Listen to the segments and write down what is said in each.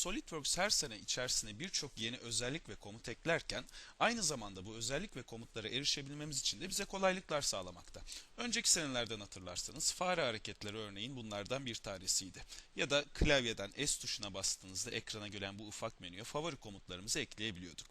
SolidWorks her sene içerisine birçok yeni özellik ve komut eklerken aynı zamanda bu özellik ve komutlara erişebilmemiz için de bize kolaylıklar sağlamakta. Önceki senelerden hatırlarsanız fare hareketleri örneğin bunlardan bir tanesiydi. Ya da klavyeden S tuşuna bastığınızda ekrana gelen bu ufak menüye favori komutlarımızı ekleyebiliyorduk.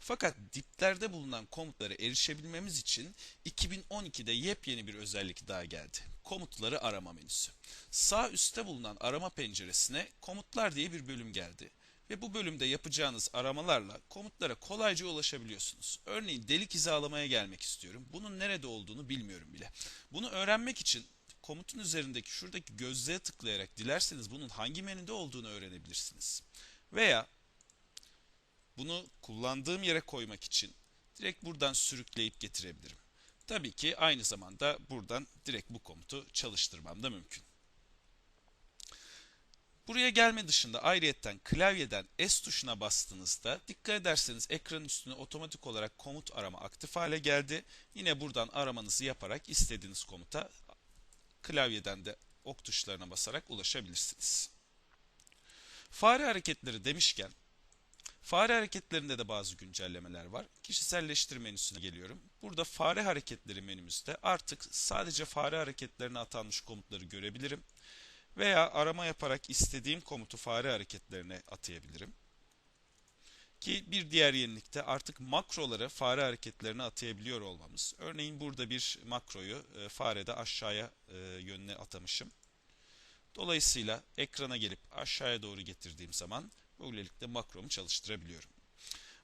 Fakat diplerde bulunan komutlara erişebilmemiz için 2012'de yepyeni bir özellik daha geldi. Komutları arama menüsü. Sağ üstte bulunan arama penceresine komutlar diye bir bölüm geldi. Ve bu bölümde yapacağınız aramalarla komutlara kolayca ulaşabiliyorsunuz. Örneğin delik hizalamaya gelmek istiyorum. Bunun nerede olduğunu bilmiyorum bile. Bunu öğrenmek için komutun üzerindeki şuradaki gözlüğe tıklayarak dilerseniz bunun hangi menüde olduğunu öğrenebilirsiniz. Veya bunu kullandığım yere koymak için direkt buradan sürükleyip getirebilirim. Tabii ki aynı zamanda buradan direkt bu komutu çalıştırmam da mümkün. Buraya gelme dışında ayrıyetten klavyeden S tuşuna bastığınızda dikkat ederseniz ekranın üstüne otomatik olarak komut arama aktif hale geldi. Yine buradan aramanızı yaparak istediğiniz komuta klavyeden de ok tuşlarına basarak ulaşabilirsiniz. Fare hareketleri demişken Fare hareketlerinde de bazı güncellemeler var. Kişiselleştir menüsüne geliyorum. Burada fare hareketleri menümüzde artık sadece fare hareketlerine atanmış komutları görebilirim. Veya arama yaparak istediğim komutu fare hareketlerine atayabilirim. Ki bir diğer yenilikte artık makroları fare hareketlerine atayabiliyor olmamız. Örneğin burada bir makroyu e, farede aşağıya e, yönüne atamışım. Dolayısıyla ekrana gelip aşağıya doğru getirdiğim zaman böylelikle makromu çalıştırabiliyorum.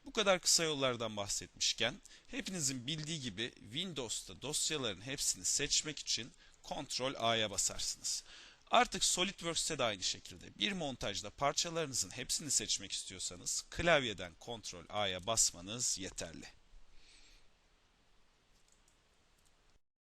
Bu kadar kısa yollardan bahsetmişken hepinizin bildiği gibi Windows'ta dosyaların hepsini seçmek için Ctrl A'ya basarsınız. Artık SolidWorks'te de aynı şekilde bir montajda parçalarınızın hepsini seçmek istiyorsanız klavyeden Ctrl A'ya basmanız yeterli.